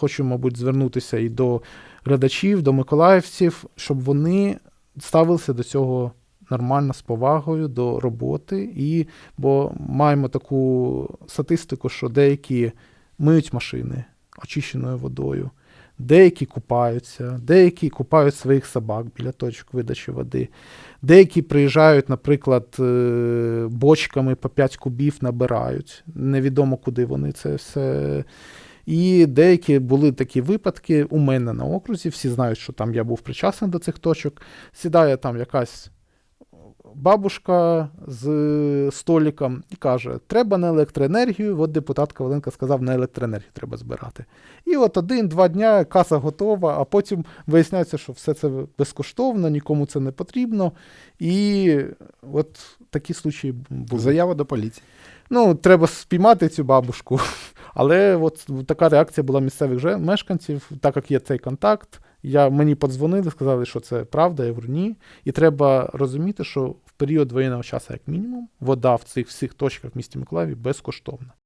Хочу, мабуть, звернутися і до глядачів, до миколаївців, щоб вони ставилися до цього нормально з повагою до роботи. І, бо маємо таку статистику, що деякі миють машини очищеною водою, деякі купаються, деякі купають своїх собак біля точок видачі води. Деякі приїжджають, наприклад, е, бочками по 5 кубів набирають. Невідомо, куди вони це все. І деякі були такі випадки у мене на окрузі. Всі знають, що там я був причасний до цих точок. Сідає там якась бабушка з століком і каже: треба на електроенергію. От депутат Коваленко сказав, на електроенергію треба збирати. І от один-два дня каса готова, а потім виясняється, що все це безкоштовно, нікому це не потрібно. І от такі случаї були. Заява до поліції. Ну, треба спіймати цю бабушку. Але от така реакція була місцевих же мешканців, так як є цей контакт. Я, мені подзвонили, сказали, що це правда, я говорю, ні. І треба розуміти, що в період воєнного часу, як мінімум, вода в цих всіх точках в місті Миколаєві безкоштовна.